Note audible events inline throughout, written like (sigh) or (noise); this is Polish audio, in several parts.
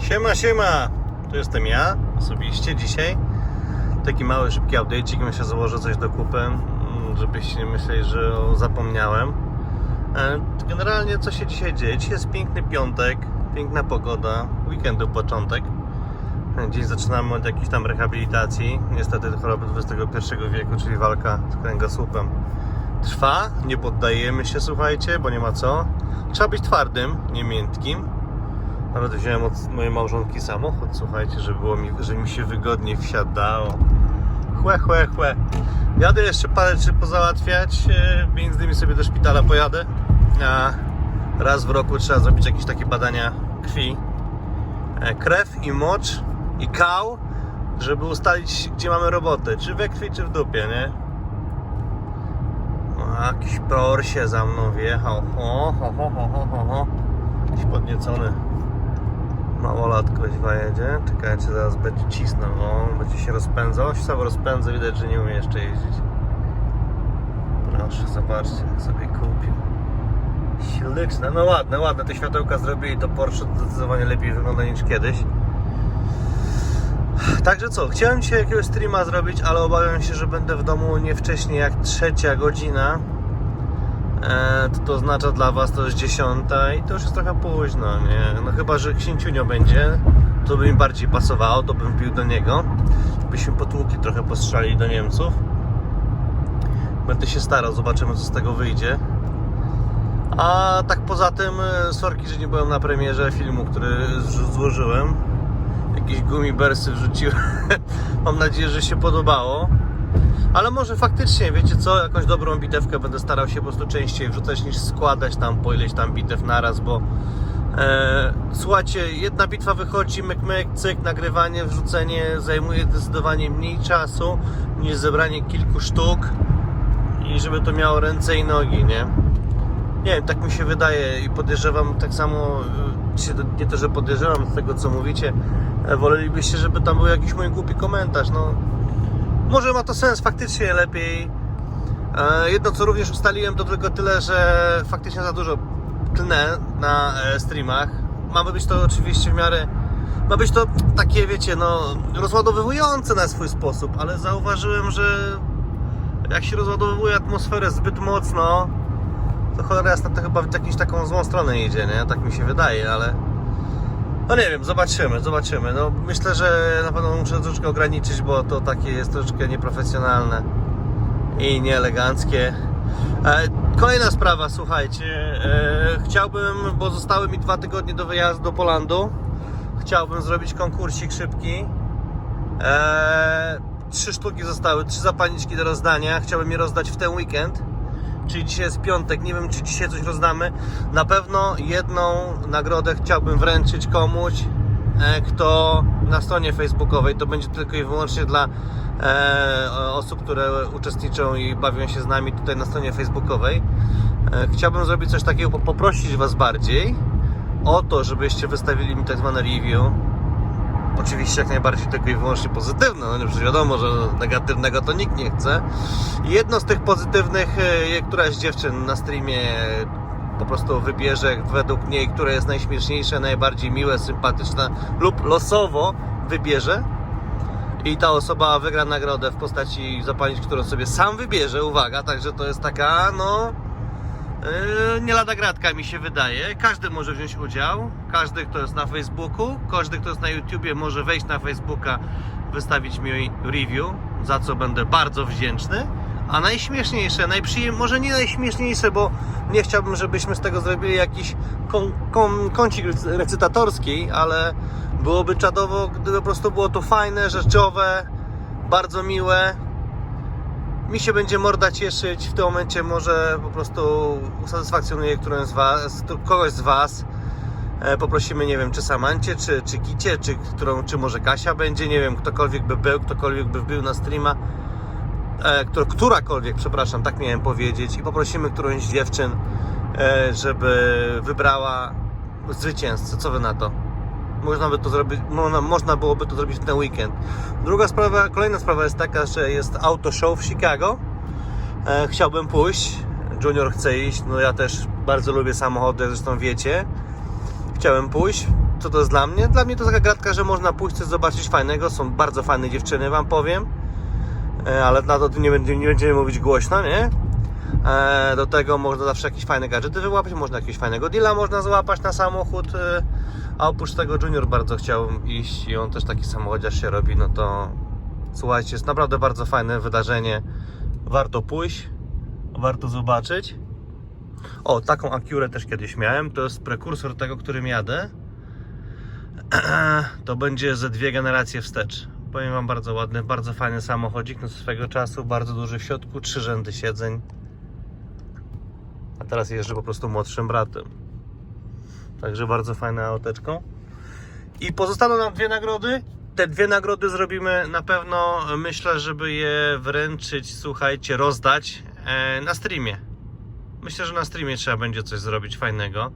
Siema, siema! Tu jestem ja, osobiście dzisiaj. Taki mały, szybki update'cik, myślę, założę coś do kupy, mm, żebyście nie myśleli, że zapomniałem. E, Generalnie co się dzisiaj dzieje? Dzisiaj jest piękny piątek, piękna pogoda, weekendu początek. E, Dziś zaczynamy od jakiejś tam rehabilitacji, niestety choroby XXI wieku, czyli walka z kręgosłupem trwa, nie poddajemy się, słuchajcie, bo nie ma co. Trzeba być twardym, nie miętkim. Nawet wziąłem od mojej małżonki samochód, słuchajcie, żeby, było mi, żeby mi się wygodniej wsiadało. Chłe, chłe, chłe. Jadę jeszcze parę rzeczy pozałatwiać, e, między innymi sobie do szpitala pojadę. A raz w roku trzeba zrobić jakieś takie badania krwi. E, Krew i mocz i kał, żeby ustalić, gdzie mamy robotę, czy we krwi, czy w dupie, nie? O, jakiś Porsche za mną wjechał. Ho, ho, ho, ho, ho, ho. Jakiś podniecony małolatko źwa jedzie. Czekajcie, zaraz będzie cisnął. O, będzie się rozpędzał. się sam rozpędza, widać, że nie umie jeszcze jeździć. Proszę, zobaczcie, jak sobie kupił. Śliczne, no ładne, ładne. Te światełka zrobili, to Porsche zdecydowanie lepiej wygląda niż kiedyś. Także co, chciałem dzisiaj jakiegoś streama zrobić, ale obawiam się, że będę w domu nie wcześniej jak trzecia godzina. To, to oznacza dla Was to jest dziesiąta i to już jest trochę późno, nie? No chyba, że księciunio będzie, to by mi bardziej pasowało, to bym wbił do niego. Byśmy potłuki trochę postrzeli do Niemców. Będę się starał, zobaczymy co z tego wyjdzie. A tak poza tym, e, sorki, że nie byłem na premierze filmu, który złożyłem. Jakieś gumibersy wrzuciłem. (laughs) Mam nadzieję, że się podobało. Ale może faktycznie, wiecie co, jakąś dobrą bitewkę będę starał się po prostu częściej wrzucać niż składać tam po ileś tam bitew naraz, bo e, słuchajcie, jedna bitwa wychodzi, myk, myk, cyk, nagrywanie, wrzucenie zajmuje zdecydowanie mniej czasu niż zebranie kilku sztuk i żeby to miało ręce i nogi, nie? Nie wiem, tak mi się wydaje i podejrzewam tak samo, czy nie to, że podejrzewam z tego co mówicie, e, wolelibyście, żeby tam był jakiś mój głupi komentarz, no może ma to sens faktycznie lepiej. E, Jedno co również ustaliłem to tylko tyle, że faktycznie za dużo tlnę na e, streamach. Ma być to oczywiście w miarę. Ma być to takie, wiecie, no, rozładowywujące na swój sposób, ale zauważyłem, że jak się rozładowuje atmosferę zbyt mocno, to cholera jasna to chyba w jakąś taką złą stronę idzie, nie? Tak mi się wydaje, ale. No nie wiem, zobaczymy, zobaczymy. No myślę, że na pewno muszę troszeczkę ograniczyć, bo to takie jest troszeczkę nieprofesjonalne i nieeleganckie. E, kolejna sprawa, słuchajcie. E, chciałbym, bo zostały mi dwa tygodnie do wyjazdu do Polandu. Chciałbym zrobić konkursik szybki. E, trzy sztuki zostały, trzy zapalniczki do rozdania. Chciałbym je rozdać w ten weekend czyli dzisiaj jest piątek, nie wiem czy dzisiaj coś rozdamy. Na pewno jedną nagrodę chciałbym wręczyć komuś, e, kto na stronie facebookowej, to będzie tylko i wyłącznie dla e, osób, które uczestniczą i bawią się z nami tutaj na stronie facebookowej. E, chciałbym zrobić coś takiego, po- poprosić Was bardziej o to, żebyście wystawili mi tak zwane review Oczywiście jak najbardziej tylko i wyłącznie pozytywne, no przecież wiadomo, że negatywnego to nikt nie chce. Jedno z tych pozytywnych, e, któraś z dziewczyn na streamie po prostu wybierze według niej, które jest najśmieszniejsze, najbardziej miłe, sympatyczne lub losowo wybierze. I ta osoba wygra nagrodę w postaci zapalniczki, którą sobie sam wybierze, uwaga, także to jest taka, no, nie lada gratka mi się wydaje. Każdy może wziąć udział. Każdy, kto jest na Facebooku, każdy, kto jest na YouTubie, może wejść na Facebooka, wystawić mi review, za co będę bardzo wdzięczny. A najśmieszniejsze, najprzyjem... może nie najśmieszniejsze, bo nie chciałbym, żebyśmy z tego zrobili jakiś kon, kon, kącik recy- recytatorski, ale byłoby czadowo, gdyby po prostu było to fajne, rzeczowe, bardzo miłe, mi się będzie morda cieszyć. W tym momencie może po prostu usatysfakcjonuje którąś z was, kogoś z Was. E, Poprosimy, nie wiem, czy Samancie, czy, czy Kicie, czy, którą, czy może Kasia będzie, nie wiem, ktokolwiek by był, ktokolwiek by wbił na streama. E, któr- którakolwiek, przepraszam, tak miałem powiedzieć. I poprosimy którąś z dziewczyn, e, żeby wybrała zwycięzcę. Co Wy na to? Można, by to zrobić, można, można byłoby to zrobić ten weekend. Druga sprawa, kolejna sprawa jest taka, że jest auto show w Chicago. E, chciałbym pójść. Junior chce iść, no ja też bardzo lubię samochody, zresztą wiecie. Chciałem pójść. co to jest dla mnie? Dla mnie to taka gratka, że można pójść coś zobaczyć fajnego. Są bardzo fajne dziewczyny, wam powiem. E, ale na to nie, będzie- nie będziemy mówić głośno, nie? E, do tego można zawsze jakieś fajne gadżety wyłapać, można jakiegoś fajnego deala można złapać na samochód. E, a oprócz tego Junior bardzo chciał iść i on też taki samochodziarz się robi, no to słuchajcie, jest naprawdę bardzo fajne wydarzenie. Warto pójść, warto zobaczyć. O, taką Acurę też kiedyś miałem. To jest prekursor tego, którym jadę. (clears throat) To będzie ze dwie generacje wstecz. Powiem Wam bardzo ładny, bardzo fajny samochodzik no swego czasu, bardzo duży w środku, trzy rzędy siedzeń. A teraz jeżdżę po prostu młodszym bratem. Także bardzo fajne auteczko. I pozostaną nam dwie nagrody. Te dwie nagrody zrobimy na pewno, myślę, żeby je wręczyć, słuchajcie, rozdać e, na streamie. Myślę, że na streamie trzeba będzie coś zrobić fajnego.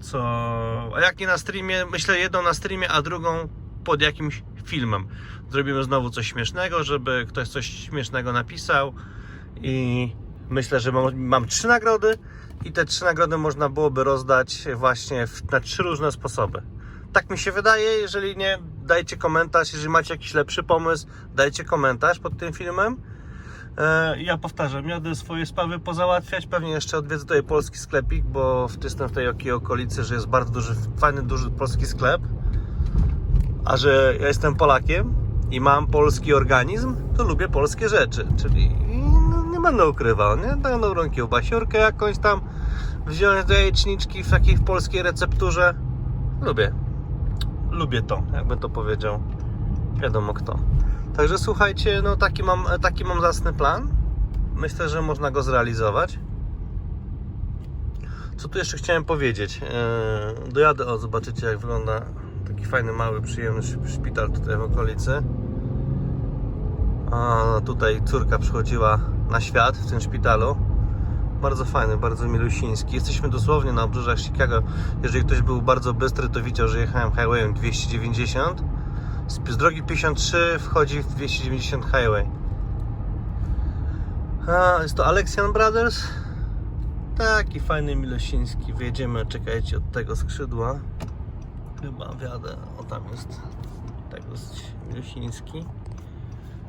Co. A jak nie na streamie, myślę jedną na streamie, a drugą pod jakimś filmem. Zrobimy znowu coś śmiesznego, żeby ktoś coś śmiesznego napisał. I myślę, że mam, mam trzy nagrody. I te trzy nagrody można byłoby rozdać właśnie w, na trzy różne sposoby. Tak mi się wydaje. Jeżeli nie, dajcie komentarz. Jeżeli macie jakiś lepszy pomysł, dajcie komentarz pod tym filmem. E, Ja powtarzam, jadę swoje sprawy pozałatwiać. Pewnie jeszcze odwiedzę tutaj polski sklepik, bo jestem w tej okolicy, że jest bardzo duży, fajny, duży polski sklep. A że ja jestem Polakiem i mam polski organizm, to lubię polskie rzeczy. Czyli nie będę ukrywał, nie? Taką dobrą kiełbasiurkę jakąś tam wziąć do jajeczniczki w takiej polskiej recepturze. Lubię. Lubię to, jakby to powiedział. Wiadomo kto. Także słuchajcie, no taki mam, taki mam zacny plan. Myślę, że można go zrealizować. Co tu jeszcze chciałem powiedzieć? Eee, dojadę, o zobaczycie jak wygląda taki fajny, mały, przyjemny szp- szpital tutaj w okolicy. A tutaj córka przychodziła na świat w tym szpitalu. Bardzo fajny, bardzo milusiński. Jesteśmy dosłownie na obrzeżach Chicago. Jeżeli ktoś był bardzo bystry, to widział, że jechałem highwayem 290. Z drogi 53 wchodzi w 290 highway. A, jest to Alexian Brothers. Taki fajny milosiński. Wyjedziemy, czekajcie, od tego skrzydła. Chyba wiadę. O, tam jest. Tego jest milosiński.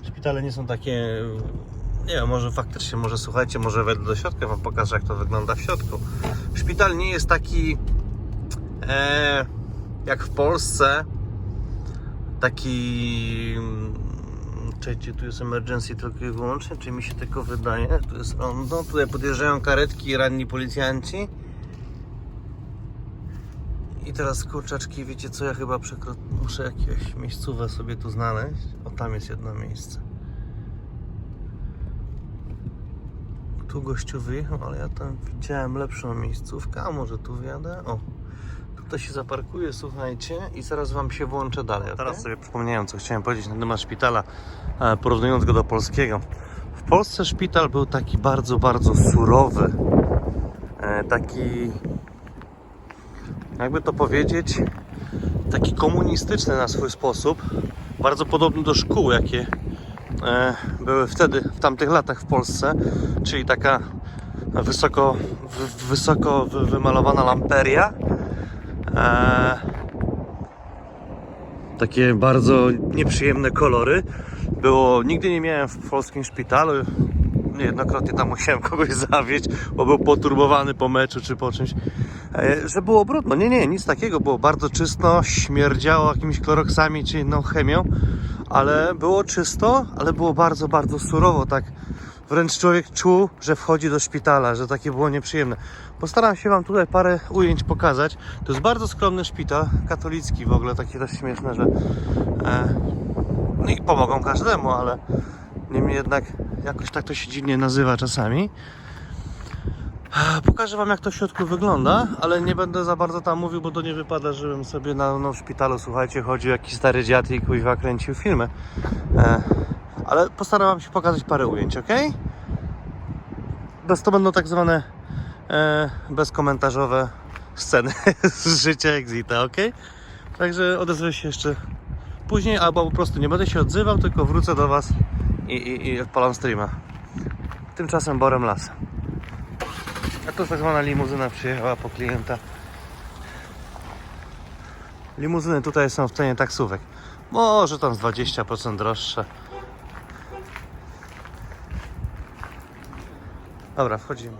Szpitale nie są takie. Nie wiem, może faktycznie, może słuchajcie, może wejdę do środka, wam pokażę jak to wygląda w środku. Szpital nie jest taki e, jak w Polsce, taki. Czekajcie, tu jest emergency tylko i wyłącznie, czy mi się tylko wydaje? Tu jest rondo, tutaj podjeżdżają karetki i ranni policjanci. I teraz kurczaczki, wiecie co, ja chyba przekro... muszę jakieś miejscówę sobie tu znaleźć. O, tam jest jedno miejsce. Tu gościu wyjechał, ale ja tam widziałem lepszą miejscówkę, a może tu wjadę? O, tutaj się zaparkuję, słuchajcie, i zaraz Wam się włączę dalej. Teraz sobie przypomniałem, co chciałem powiedzieć na temat szpitala, e, porównując go do polskiego. W Polsce szpital był taki bardzo, bardzo surowy. E, Taki, jakby to powiedzieć, taki komunistyczny na swój sposób. Bardzo podobny do szkół, jakie były wtedy, w tamtych latach w Polsce, czyli taka wysoko, wy- wysoko wy- wymalowana lamperia. E, takie bardzo nieprzyjemne kolory. Było, nigdy nie miałem w polskim szpitalu. Niejednokrotnie tam musiałem (laughs) kogoś zawieść, bo był poturbowany po meczu czy po czymś. E, że było brudno. Nie, nie, nic takiego. Było bardzo czysto, śmierdziało jakimiś kloroksami czy inną chemią, ale było czysto, ale było bardzo, bardzo surowo. Tak wręcz człowiek czuł, że wchodzi do szpitala, że takie było nieprzyjemne. Postaram się Wam tutaj parę ujęć pokazać. To jest bardzo skromny szpital, katolicki w ogóle, takie też śmieszne, że e, no i pomogą każdemu, ale niemniej jednak jakoś tak to się dziwnie nazywa czasami. Pokażę Wam jak to w środku wygląda, ale nie będę za bardzo tam mówił, bo to nie wypada, żebym sobie na no, w szpitalu, słuchajcie, chodził jakiś stary dziad i kuźwa kręcił filmy. E, ale postaram się pokazać parę ujęć, ok? Bez to będą tak zwane e, bezkomentarzowe sceny (laughs) z życia Exita, ok? Także odezwę się jeszcze później, albo po prostu nie będę się odzywał, tylko wrócę do Was i, i, i odpalam streama. Tymczasem Borem Las. A to tak zwana limuzyna przyjechała po klienta. Limuzyny tutaj są w cenie taksówek. Może tam z 20% droższe. Dobra, wchodzimy.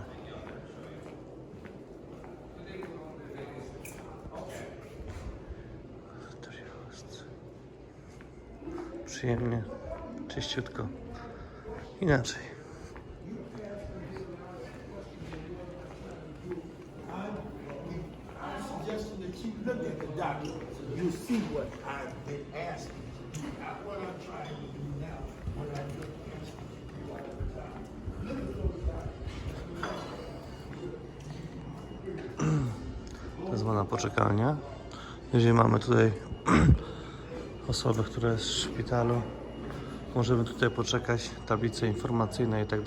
Przyjemnie, czyściutko. Inaczej. To jest zwana poczekalnia. Jeżeli mamy tutaj (clears throat) osobę, która jest w szpitalu, możemy tutaj poczekać, tablice informacyjne i tak